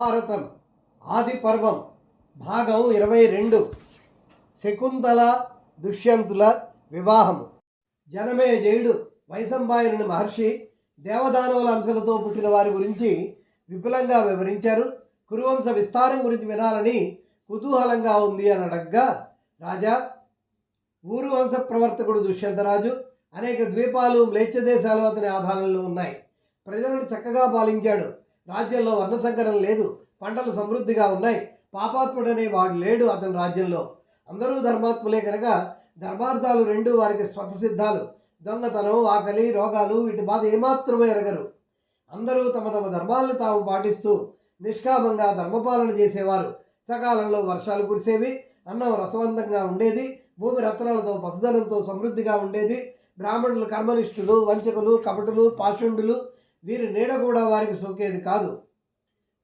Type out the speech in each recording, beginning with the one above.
భారతం ఆది పర్వం భాగం ఇరవై రెండు. శకుంతల దుష్యంతుల వివాహము. జనమే జయుడు వైశంపాయనుని మహర్షి దేవదానవుల అంశాలతో పుట్టిన వారి గురించి విపులంగా వివరించారు. కురువంశ విస్తారం గురించి వినాలని కుతూహలంగా ఉంది అని అడగ్గా రాజా ఊరు వంశ ప్రవర్తకుడు దుష్యంతరాజు అనేక ద్వీపాలు మ్లేచ్ఛ దేశాలు అతని ఆధారంలో ఉన్నాయి. ప్రజలను చక్కగా పాలించాడు. రాజ్యంలో వర్ణసంకరం లేదు. పంటలు సమృద్ధిగా ఉన్నాయి. పాపాత్ముడనే వాడు లేడు అతని రాజ్యంలో. అందరూ ధర్మాత్ములే కనుక ధర్మార్థాలు రెండు వారికి స్వతసిద్ధాలు. దొంగతనం ఆకలి రోగాలు వీటి బాధ ఏమాత్రమూ ఎరగరు. అందరూ తమ తమ ధర్మాలను తాము పాటిస్తూ నిష్కామంగా ధర్మపాలన చేసేవారు. సకాలంలో వర్షాలు కురిసేవి అన్నం రసవంతంగా ఉండేది భూమి రత్నాలతో పసుదనంతో సమృద్ధిగా ఉండేది. బ్రాహ్మణులు కర్మనిష్ఠులు వంచకులు కపటులు పాషుండులు వీరి నీడ కూడా వారికి సోకేది కాదు.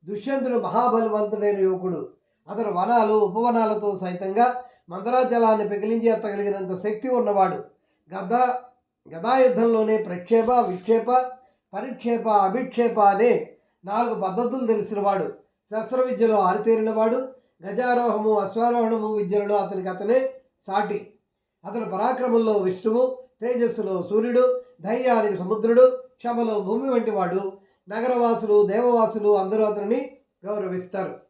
దుష్యంతుడు మహాబలవంతుడైన యువకుడు. అతడు వనాలు ఉపవనాలతో సైతంగా మందరాజలాన్ని పెకిలించి ఎత్తగలిగినంత శక్తి ఉన్నవాడు. గద గదాయుద్ధంలోనే ప్రక్షేప విక్షేప పరిక్షేప అభిక్షేప అనే నాలుగు పద్ధతులు తెలిసినవాడు. శస్త్ర విద్యలో ఆరితేరినవాడు గజారోహము అశ్వారోహణము విద్యలలో అతనికి అతనే సాటి. అతని పరాక్రమంలో విష్ణువు తేజస్సులో సూర్యుడు ధైర్యానికి సముద్రుడు క్షమలో భూమి వంటి వాడు నగరవాసులు దేవవాసులు అందరూ అతనిని గౌరవిస్తారు.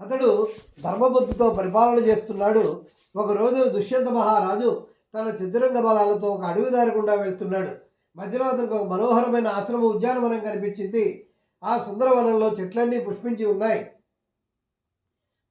అతడు ధర్మబుద్ధితో పరిపాలన చేస్తున్నాడు. ఒకరోజు దుష్యంత మహారాజు తన చతురంగ బలాలతో ఒక అడవి దారి గుండా వెళ్తున్నాడు. మధ్యలో అతనికి ఒక మనోహరమైన ఆశ్రమ ఉద్యానవనం కనిపించింది. ఆ సుందరవనంలో చెట్లన్నీ పుష్పించి ఉన్నాయి.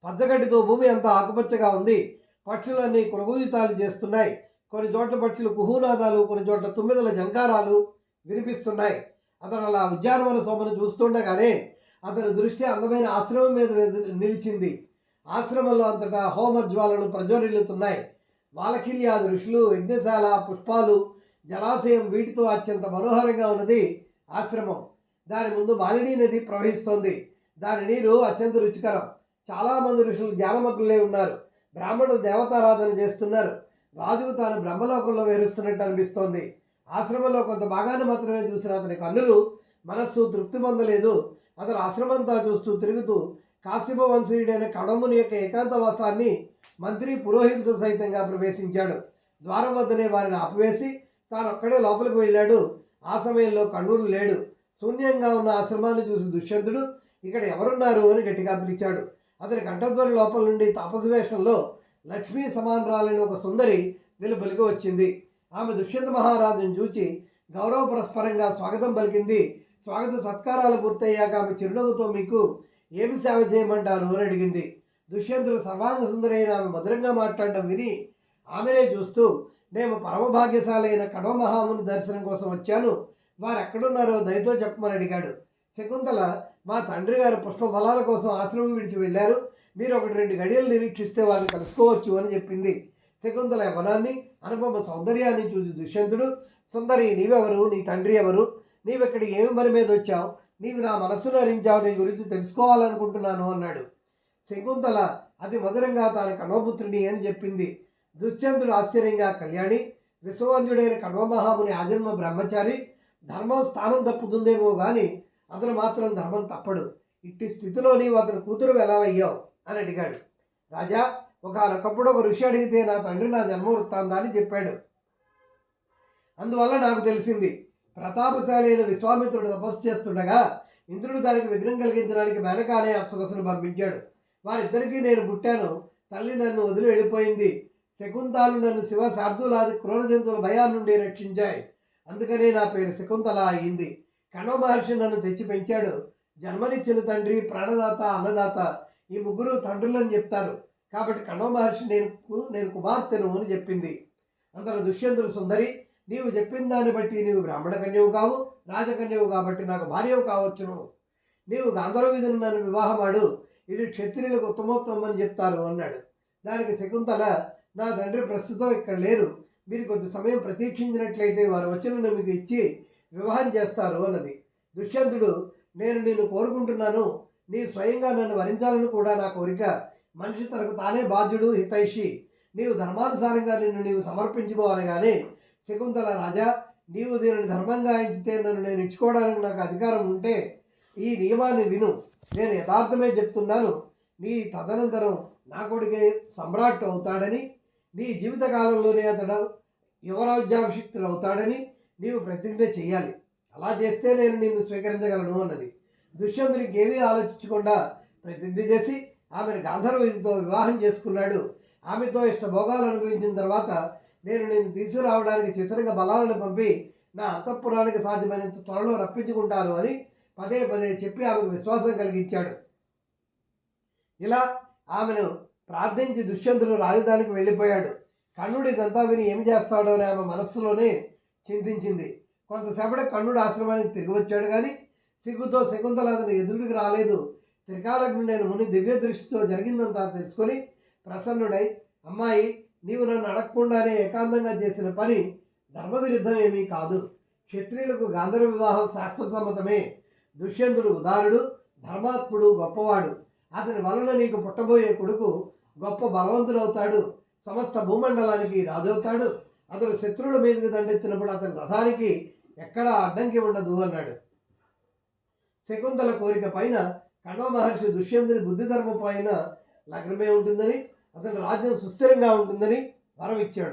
పచ్చగడ్డితో భూమి అంతా ఆకుపచ్చగా ఉంది. పక్షులన్నీ కులగూజితాలు చేస్తున్నాయి. కొన్ని చోట్ల పక్షులు కుహూనాదాలు కొన్ని చోట్ల తుమ్మిదల జంకారాలు వినిపిస్తున్నాయి. అతను అలా ఉద్యానవన శోభను చూస్తుండగానే అతని దృష్టి అందమైన ఆశ్రమం మీద నిలిచింది. ఆశ్రమంలో అంతటా హోమజ్వాలలు ప్రజ్వరిల్లుతున్నాయి. వాలకిల్యాది ఋషులు యజ్ఞశాల పుష్పాలు జలాశయం వీటితో అత్యంత మనోహరంగా ఉన్నది ఆశ్రమం. దాని ముందు మాలిని నది ప్రవహిస్తోంది. దాని నీరు అత్యంత రుచికరం. చాలామంది ఋషులు జ్ఞానమగ్నులై ఉన్నారు. బ్రాహ్మణులు దేవతారాధన చేస్తున్నారు. రాజుకు తాను బ్రహ్మలోకంలో వేరుస్తున్నట్టు అనిపిస్తోంది. ఆశ్రమంలో కొంత భాగాన్ని మాత్రమే చూసిన అతని కన్నులు మనస్సు తృప్తి పొందలేదు. అతను ఆశ్రమంతా చూస్తూ తిరుగుతూ కాశ్యప వంశీయుడైన కడముని యొక్క ఏకాంతవాసాన్ని మంత్రి పురోహితులతో సైతంగా ప్రవేశించాడు. ద్వారం వద్దనే వారిని ఆపివేసి తాను అక్కడే లోపలికి వెళ్ళాడు. ఆ సమయంలో కണ്ണూరు లేడు. శూన్యంగా ఉన్న ఆశ్రమాన్ని చూసి దుష్యంతుడు ఇక్కడ ఎవరున్నారు? అని గట్టిగా పిలిచాడు. అతని కంఠధ్వని లోపల నుండి తాపసవేషంలో లక్ష్మీ సమానరాలైన ఒక సుందరి వెలుబలికి వచ్చింది. ఆమె దుష్యంత మహారాజును చూచి గౌరవపరస్పరంగా స్వాగతం పలికింది. స్వాగత సత్కారాలు పూర్తయ్యాక ఆమె చిరునవ్వుతో మీకు ఏమి సేవ చేయమంటారు అని అడిగింది. దుష్యంతుడు సర్వాంగ సుందరైన ఆమె మధురంగా మాట్లాడడం విని ఆమెనే చూస్తూ నేను పరమభాగ్యశాలైన కడవ మహాముని దర్శనం కోసం వచ్చాను. వారు ఎక్కడున్నారో దయతో చెప్పమని అడిగాడు. శకుంతల మా తండ్రి గారు పుష్పఫలాల కోసం ఆశ్రమం విడిచి వెళ్ళారు. మీరు ఒకటి రెండు గడియలు నిరీక్షిస్తే వారిని కలుసుకోవచ్చు అని చెప్పింది. శకుంతల యవనాన్ని అనుపమ సౌందర్యాన్ని చూసి దుష్యంతుడు సుందరి నీవెవరు? నీ తండ్రి ఎవరు? నీవెక్కడికి ఏమి పని మీద వచ్చావు? నీవు నా మనస్సును హరించావు నీ గురించి తెలుసుకోవాలనుకుంటున్నాను అన్నాడు. శకుంతల అతి మధురంగా తాను కణవపుత్రుని అని చెప్పింది. దుష్యంతుడు ఆశ్చర్యంగా కళ్యాణి విశ్వవంతుడైన కణవమహాముని ఆజన్మ బ్రహ్మచారి ధర్మం స్థానం తప్పుతుందేమో కానీ అతను మాత్రం ధర్మం తప్పడు. ఇట్టి స్థితిలో నీవు అతని కూతురు ఎలా అయ్యావు? అని అడిగాడు. రాజా ఒకనొకప్పుడు ఒక ఋషి అడిగితే నా తండ్రి నా జన్మ వృత్తాంతాన్ని చెప్పాడు. అందువల్ల నాకు తెలిసింది ప్రతాపశాలి అయిన విశ్వామిత్రుడు తపస్సు చేస్తుండగా ఇంద్రుడు దానికి విఘ్నం కలిగించడానికి మేనకానే అప్సరసును పంపించాడు. వారిద్దరికీ నేను పుట్టాను. తల్లి నన్ను వదిలి వెళ్ళిపోయింది. శకుంతాలు నన్ను శివ శార్దులాది క్రూర జంతువుల భయాల నుండి రక్షించాయి. అందుకనే నా పేరు శకుంతల అయింది. కణవ మహర్షి నన్ను తెచ్చి పెంచాడు. జన్మనిచ్చిన తండ్రి ప్రాణదాత అన్నదాత ఈ ముగ్గురు తండ్రులని చెప్తారు. కాబట్టి కణవ మహర్షి నేను కు- నేను కుమార్తెను అని చెప్పింది. అంతలో దుష్యంతుడు సుందరి నీవు చెప్పిన దాన్ని బట్టి నీవు బ్రాహ్మణ కన్యవు కావు రాజకన్యవు కాబట్టి నాకు భార్యవు కావచ్చును. నీవు గాంధర్వ విధులు నన్ను వివాహమాడు ఇది క్షత్రియులకు ఉత్తమోత్తమం అని చెప్తారు అన్నాడు. దానికి శకుంతల నా తండ్రి ప్రస్తుతం ఇక్కడ లేరు మీరు కొంత సమయం ప్రతీక్షించినట్లయితే వారు వచ్చిన మీకు ఇచ్చి వివాహం చేస్తారు అన్నది. దుష్యంతుడు నేను నిన్ను కోరుకుంటున్నాను నీ స్వయంగా నన్ను వరించాలని కూడా నా కోరిక మనిషి తనకు తానే బాధ్యుడు హితైషి. నీవు ధర్మానుసారంగా నిన్ను నీవు సమర్పించుకోవాలని శకుంతల రాజా నీవు దీనిని ధర్మంగా ఎంచితే నన్ను నేను ఇచ్చుకోవడానికి నాకు అధికారం ఉంటే ఈ నియమాన్ని విను. నేను యథార్థమే చెప్తున్నాను. నీ తదనంతరం నా కొడుకే సమ్రాట్ అవుతాడని నీ జీవితకాలంలోనే అతడు యువరాజ్యాభిషిక్తుడు అవుతాడని నీవు ప్రతిజ్ఞ చేయాలి. అలా చేస్తే నేను నిన్ను స్వీకరించగలను అన్నది. దుష్యంతునికి ఏమీ ఆలోచించకుండా ప్రతిజ్ఞ చేసి ఆమెను గాంధర్వతో వివాహం చేసుకున్నాడు. ఆమెతో ఇష్ట భోగాలు అనుభవించిన తర్వాత నేను నేను తీసుకురావడానికి చిత్రంగ బలాలను పంపి నా అంతఃపురానికి సాధ్యమైనంత త్వరలో రప్పించుకుంటాను అని పదే పదే చెప్పి ఆమెకు విశ్వాసం కలిగించాడు. ఇలా ఆమెను ప్రార్థించి దుష్యంతుడు రాజధానికి వెళ్ళిపోయాడు. కన్నుడు ఇదంతా విని ఏమి చేస్తాడో అని ఆమె మనస్సులోనే చింతించింది. కొంతసేపటి కన్నుడు ఆశ్రమానికి తిరిగి వచ్చాడు కానీ సిగ్గుతో శకుంతల ఎదురుడికి ఎదురుకి రాలేదు. త్రికాలకు నేను ముని దివ్య దృష్టితో జరిగిందంతా తెలుసుకొని ప్రసన్నుడై అమ్మాయి నీవు నన్ను అడగకుండానే ఏకాంతంగా చేసిన పని ధర్మవిరుద్ధం ఏమీ కాదు. క్షత్రియులకు గాంధర్వ వివాహం శాస్త్రసమ్మతమే. దుష్యంతుడు ఉదారుడు ధర్మాత్ముడు గొప్పవాడు. అతని వలన నీకు పుట్టబోయే కొడుకు గొప్ప బలవంతుడవుతాడు. సమస్త భూమండలానికి రాజవుతాడు. అతడు శత్రువుల మీదకి దండెత్తినప్పుడు అతని రథానికి ఎక్కడా అడ్డంకి ఉండదు అన్నాడు. శకుంతల కోరిక పైన కణవ మహర్షి దుష్యంతుని బుద్ధి ధర్మం పైన లగ్నమే ఉంటుందని అతని రాజ్యం సుస్థిరంగా ఉంటుందని వరం ఇచ్చాడు